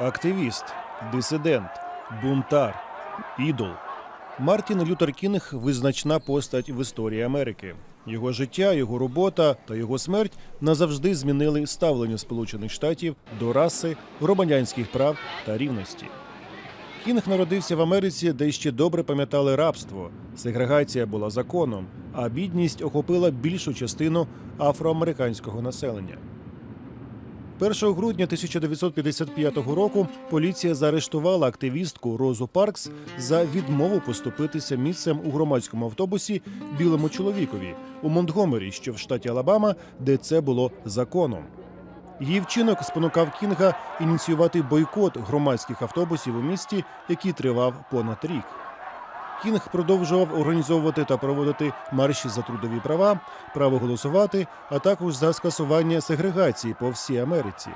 активіст, дисидент, бунтар, ідол. Мартін Лютер Кінг визначна постать в історії Америки. Його життя, його робота та його смерть назавжди змінили ставлення Сполучених Штатів до раси, громадянських прав та рівності. Кінг народився в Америці, де ще добре пам'ятали рабство. Сегрегація була законом, а бідність охопила більшу частину афроамериканського населення. 1 грудня 1955 року поліція заарештувала активістку Розу Паркс за відмову поступитися місцем у громадському автобусі білому чоловікові у Монтгомері, що в штаті Алабама, де це було законом. Її вчинок спонукав Кінга ініціювати бойкот громадських автобусів у місті, який тривав понад рік. Кінг продовжував організовувати та проводити марші за трудові права, право голосувати, а також за скасування сегрегації по всій Америці.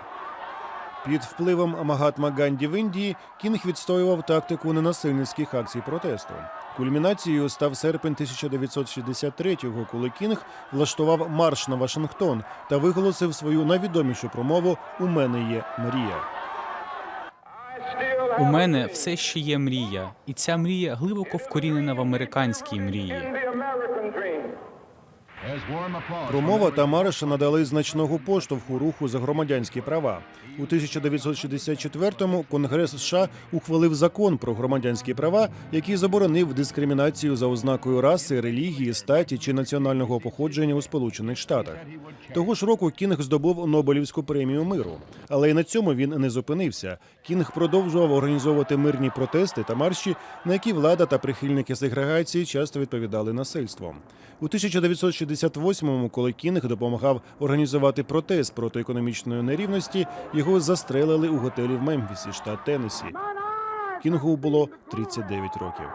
Під впливом Магатма Ганді в Індії Кінг відстоював тактику ненасильницьких акцій протесту. Кульмінацією став серпень 1963-го, коли Кінг влаштував марш на Вашингтон та виголосив свою найвідомішу промову У мене є мрія. У мене все ще є мрія, і ця мрія глибоко вкорінена в американській мрії. Промова та марш надали значного поштовху руху за громадянські права. У 1964-му Конгрес США ухвалив закон про громадянські права, який заборонив дискримінацію за ознакою раси, релігії, статі чи національного походження у Сполучених Штатах. Того ж року Кінг здобув Нобелівську премію миру. Але й на цьому він не зупинився. Кінг продовжував організовувати мирні протести та марші, на які влада та прихильники сегрегації часто відповідали насильством. У 1968-му, коли Кінг допомагав організувати протест проти економічної нерівності, його застрелили у готелі в Мемфісі, штат Теннессі. Кінгу було 39 років.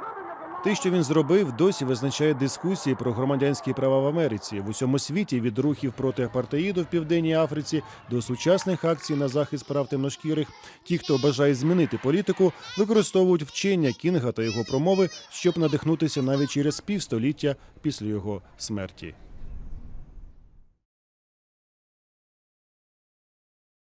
Те, що він зробив, досі визначає дискусії про громадянські права в Америці в усьому світі від рухів проти апартеїду в південній Африці до сучасних акцій на захист прав темношкірих. Ті, хто бажає змінити політику, використовують вчення Кінга та його промови, щоб надихнутися навіть через півстоліття після його смерті.